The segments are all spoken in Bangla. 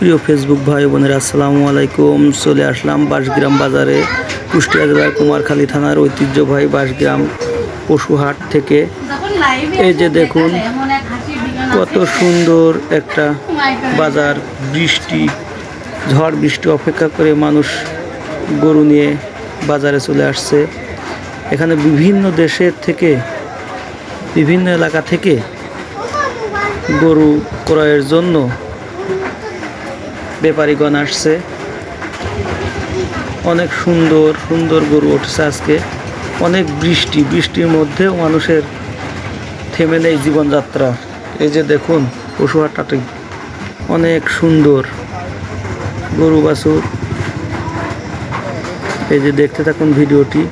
প্রিয় ফেসবুক ভাই বোনেরা, আসসালামু আলাইকুম। চলে আসলাম বাঁশগ্রাম বাজারে, কুষ্টিয়া জেলার কুমারখালী থানার ঐতিহ্যবাহী বাঁশগ্রাম পশুহাট থেকে। এই যে দেখুন, কত সুন্দর একটা বাজার, বৃষ্টি, ঝড় বৃষ্টি অপেক্ষা করে মানুষ গরু নিয়ে বাজারে চলে আসছে। এখানে বিভিন্ন দেশের থেকে, বিভিন্ন এলাকা থেকে গরু ক্রয়ের জন্য ব্যাপারীগণ আসছে। অনেক সুন্দর সুন্দর গরু উঠছে আজকে। অনেক বৃষ্টি, বৃষ্টির মধ্যেও মানুষের থেমে নেই জীবনযাত্রা। এই যে দেখুন পশুহাটটাটি অনেক সুন্দর। গরু বাছুর। এই যে দেখতে থাকুন ভিডিওটি।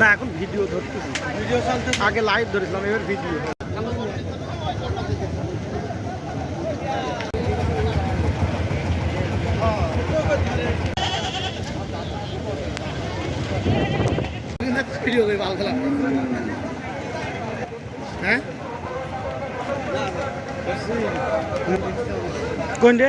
না এখন ভিডিও ধরতেছি। ভিডিও চলতে আগে লাইভ ধরেছিলাম এবার ভিডিও ভিডিও করে বাল খেলা হ্যাঁ? কোন রে?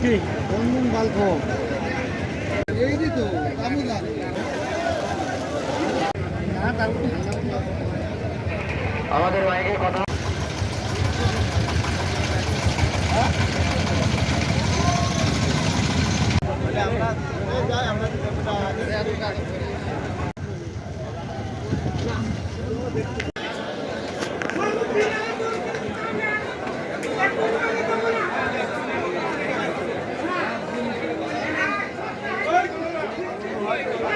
কি? কোন গল্প। এই তো আমি জানি। গরু আছে গরু হ্যাঁ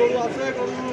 গরু আছে গরু